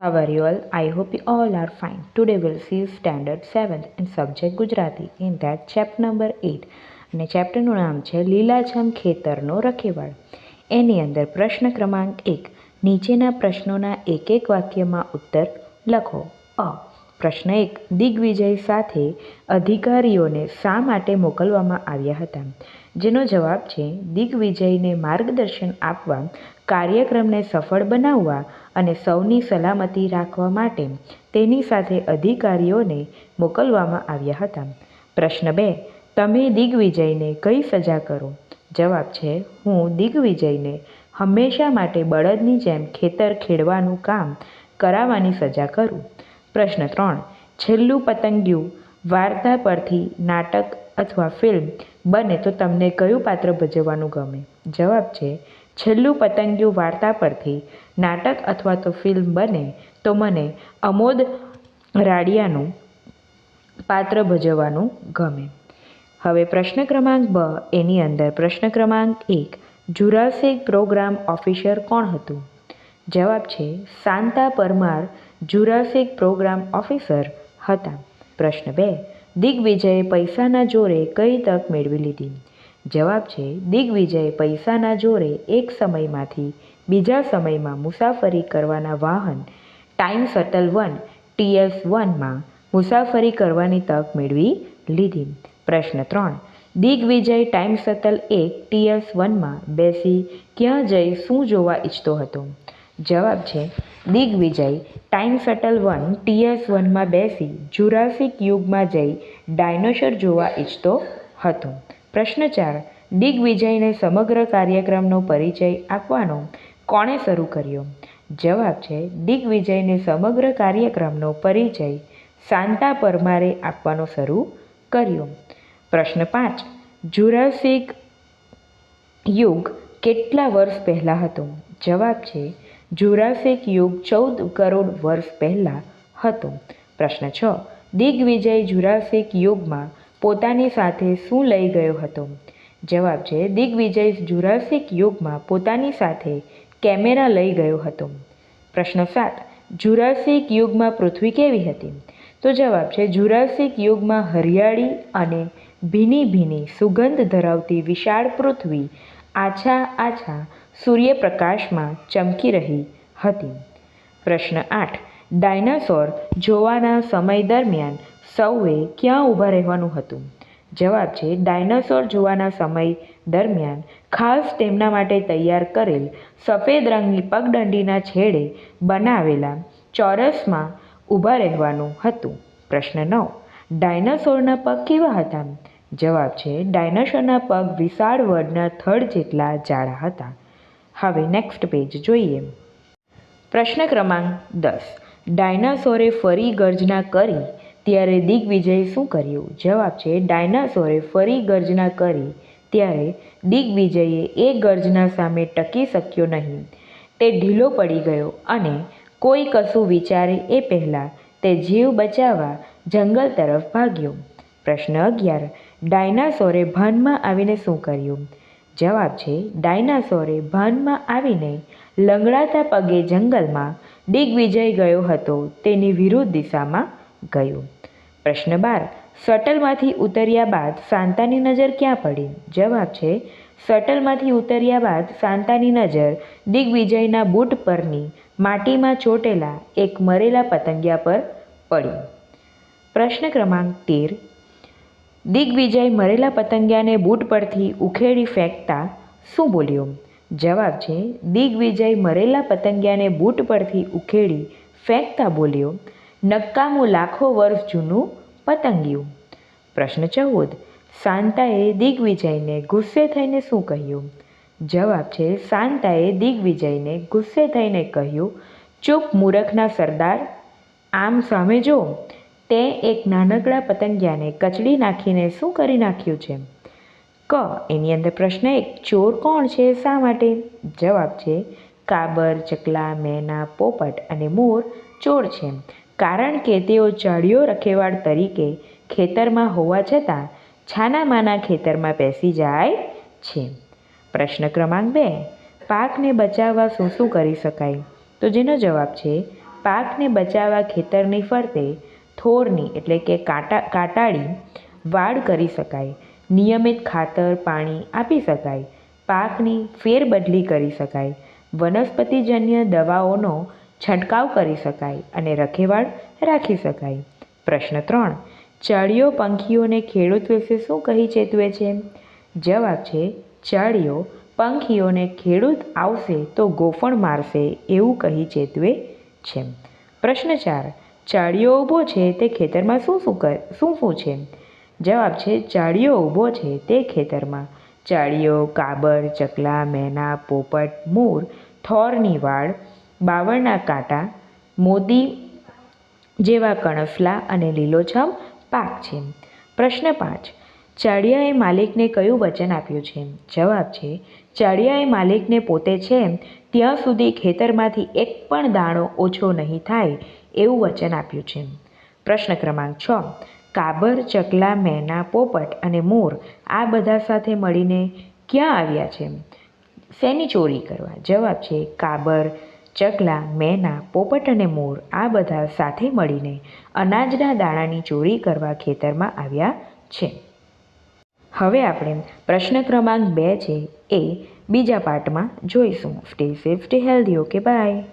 How are you all? I hope you all are fine. Today we'll see standard 7th and subject Gujarati in that chapter number 8 અને ચેપ્ટરનું નામ છે લીલાછમ ખેતરનો રખેવાળ એની અંદર પ્રશ્ન ક્રમાંક એક, નીચેના પ્રશ્નોના એક એક વાક્યમાં ઉત્તર લખો અ, પ્રશ્ન એક, દિગ્વિજય સાથે અધિકારીઓને શા માટે મોકલવામાં આવ્યા હતા જેનો જવાબ છે, દિગ્વિજયને માર્ગદર્શન આપવા કાર્યક્રમને સફળ બનાવવા અને સૌની સલામતી રાખવા માટે તેની સાથે અધિકારીઓને મોકલવામાં આવ્યા હતા. પ્રશ્ન બે, તમે દિગ્વિજયને કઈ સજા કરો? જવાબ છે, હું દિગ્વિજયને હંમેશા માટે બળદની જેમ ખેતર ખેડવાનું કામ કરાવવાની સજા કરું. પ્રશ્ન ત્રણ, છેલ્લું પતંગિયું વાર્તા પરથી નાટક અથવા ફિલ્મ બને તો તમને કયું પાત્ર ભજવવાનું ગમે? જવાબ છે છેલ્લું પતંગિયું વાર્તા પરથી નાટક અથવા તો ફિલ્મ બને તો મને અમોદ રાડિયાનું પાત્ર ભજવવાનું ગમે. હવે પ્રશ્ન ક્રમાંક બ, એની અંદર પ્રશ્ન ક્રમાંક એક, જુરાસિક પ્રોગ્રામ ઓફિસર કોણ હતું? જવાબ છે, Santa Parmar Jurassic programme officer હતા. પ્રશ્ન બે, દિગ્વિજયે પૈસાના જોરે કઈ તક મેળવી લીધી? જવાબ છે, દિગ્વિજય પૈસાના જોરે એક સમયમાંથી બીજા સમયમાં મુસાફરી કરવાના વાહન ટાઈમ શટલ વન, ટીએસ વનમાં મુસાફરી કરવાની તક મેળવી લીધી. પ્રશ્ન ત્રણ, દિગ્વિજય ટાઈમ શટલ એક, ટીએસ વનમાં બેસી ક્યાં જઈ શું જોવા ઈચ્છતો હતો? જવાબ છે, Digvijay time shuttle one, TS વનમાં બેસી જુરાસિક યુગમાં જઈ ડાયનોસર જોવા ઈચ્છતો હતો. પ્રશ્ન ચાર દિગ્વિજયને સમગ્ર કાર્યક્રમનો પરિચય આપવાનો કોણે શરૂ કર્યો? જવાબ છે દિગ્વિજયને સમગ્ર કાર્યક્રમનો પરિચય શાંતા પરમારે આપવાનો શરૂ કર્યો. પ્રશ્ન પાંચ, જુરાસિક યુગ કેટલા વર્ષ પહેલાં હતો? જવાબ છે, જુરાસિક યુગ ચૌદ કરોડ વર્ષ પહેલાં હતો. પ્રશ્ન છ દિગ્વિજય જુરાસિક યુગમાં પોતાની સાથે શું લઈ ગયો હતો? જવાબ છે, દિગ્વિજય જુરાસિક યુગમાં પોતાની સાથે કેમેરા લઈ ગયો હતો. પ્રશ્ન સાત, જુરાસિક યુગમાં પૃથ્વી કેવી હતી? તો જવાબ છે, જુરાસિક યુગમાં હરિયાળી અને ભીની ભીની સુગંધ ધરાવતી વિશાળ પૃથ્વી આછા આછા સૂર્યપ્રકાશમાં ચમકી રહી હતી. પ્રશ્ન આઠ, ડાયનાસોર જોવાના સમય દરમિયાન સૌએ ક્યાં ઊભા રહેવાનું હતું? જવાબ છે, ડાયનાસોર જોવાના સમય દરમિયાન ખાસ તેમના માટે તૈયાર કરેલ સફેદ રંગની પગદંડીના છેડે બનાવેલા ચોરસમાં ઊભા રહેવાનું હતું. પ્રશ્ન નવ, ડાયનાસોરના પગ કેવા હતા? જવાબ છે, ડાયનાસોરના પગ વિશાળ વડના થડ જેટલા જાડા હતા. હવે નેક્સ્ટ પેજ જોઈએ. પ્રશ્ન ક્રમાંક દસ, ડાયનાસોરે ફરી ગર્જના કરી ત્યારે દિગ્વિજયે શું કર્યું? જવાબ છે, ડાયનાસોરે ફરી ગર્જના કરી, ત્યારે દિગ્વિજયે એ ગર્જના સામે ટકી શક્યો નહીં. તે ઢીલો પડી ગયો અને કોઈ કશું વિચારે એ પહેલાં તે જીવ બચાવવા જંગલ તરફ ભાગ્યો. પ્રશ્ન અગિયાર, ડાયનાસોરે ભાનમાં આવીને શું કર્યું? જવાબ છે, ડાયનાસોરે ભાનમાં આવીને લંગડાતા પગે જંગલમાં દિગ્વિજય ગયો હતો. તેની વિરુદ્ધ દિશામાં ગયો. પ્રશ્ન બાર, શટલમાંથી ઉતર્યા બાદ શાંતાની નજર ક્યાં પડી? જવાબ છે, શટલમાંથી ઉતર્યા બાદ શાંતાની નજર દિગ્વિજયના બૂટ પરની માટીમાં ચોટેલા એક મરેલા પતંગિયા પર પડી. પ્રશ્ન ક્રમાંક તેર, દિગ્વિજય મરેલા પતંગિયાને બૂટ પરથી ઉખેડી ફેંકતા શું બોલ્યો? જવાબ છે, દિગ્વિજય મરેલા પતંગિયાને બૂટ પરથી ઉખેડી ફેંકતા બોલ્યો, નક્કામું લાખો વર્ષ જૂનું પતંગિયું. પ્રશ્ન ચૌદ શાંતાએ દિગ્વિજયને ગુસ્સે થઈને શું કહ્યું? જવાબ છે શાંતાએ દિગ્વિજયને ગુસ્સે થઈને કહ્યું, ચૂપ મૂરખના સરદાર. આમ સામે જો, તે એક નાનકડા પતંગિયાને કચડી નાખીને શું કરી નાખ્યું છે? ક, એની અંદર પ્રશ્ન એક, ચોર કોણ છે, શા માટે? જવાબ છે, કાબર, ચકલા, મેના, પોપટ અને મોર ચોર છે. કારણ કે તેઓ ચાડીઓ રખેવાળ તરીકે ખેતરમાં હોવા છતાં છાનામાના ખેતરમાં બેસી જાય છે. પ્રશ્ન ક્રમાંક બે, પાકને બચાવવા શું શું કરી શકાય? તો જેનો જવાબ છે, પાકને બચાવવા ખેતરની ફરતે થોરની એટલે કે કાંટા, કાટાળી વાડ કરી શકાય. નિયમિત ખાતર, પાણી આપી શકાય. પાકની ફેરબદલી કરી શકાય. વનસ્પતિજન્ય દવાઓનો છંટકાવ કરી શકાય અને રખેવાળ રાખી શકાય. પ્રશ્ન ત્રણ, ચાળીઓ પંખીઓને ખેડૂત વિશે શું કહી ચેતવે છે? જવાબ છે, ચાળીઓ પંખીઓને ખેડૂત આવશે તો ગોફણ મારશે એવું કહી ચેતવે છે. પ્રશ્ન ચાર, ચાળીઓ ઊભો છે તે ખેતરમાં શું શું શું શું છે? જવાબ છે, ચાળીઓ ઊભો છે તે ખેતરમાં. ચાળીઓ, કાબર, ચકલા, મેના, પોપટ, મોર, થોરની વાડ બાવળના કાંટા, મોદી જેવા કણસલા અને લીલોછમ પાક છે. પ્રશ્ન પાંચ. ચાડિયાએ માલિકને કયું વચન આપ્યું છે? જવાબ છે, ચાડિયાએ માલિકને પોતે છે, ત્યાં સુધી ખેતરમાંથી એક પણ દાણો ઓછો નહીં થાય એવું વચન આપ્યું છે. પ્રશ્ન ક્રમાંક છ. કાબર, ચકલા, મેના, પોપટ અને મોર આ બધા સાથે મળીને ક્યાં આવ્યા છે? શેની ચોરી કરવા? જવાબ છે, કાબર ચકલા, મેના, પોપટ અને મોર આ બધા સાથે મળીને અનાજના દાણાની ચોરી કરવા ખેતરમાં આવ્યા છે. હવે આપણે પ્રશ્ન ક્રમાંક બે છે એ બીજા પાર્ટમાં જોઈશું. Stay safe stay healthy okay bye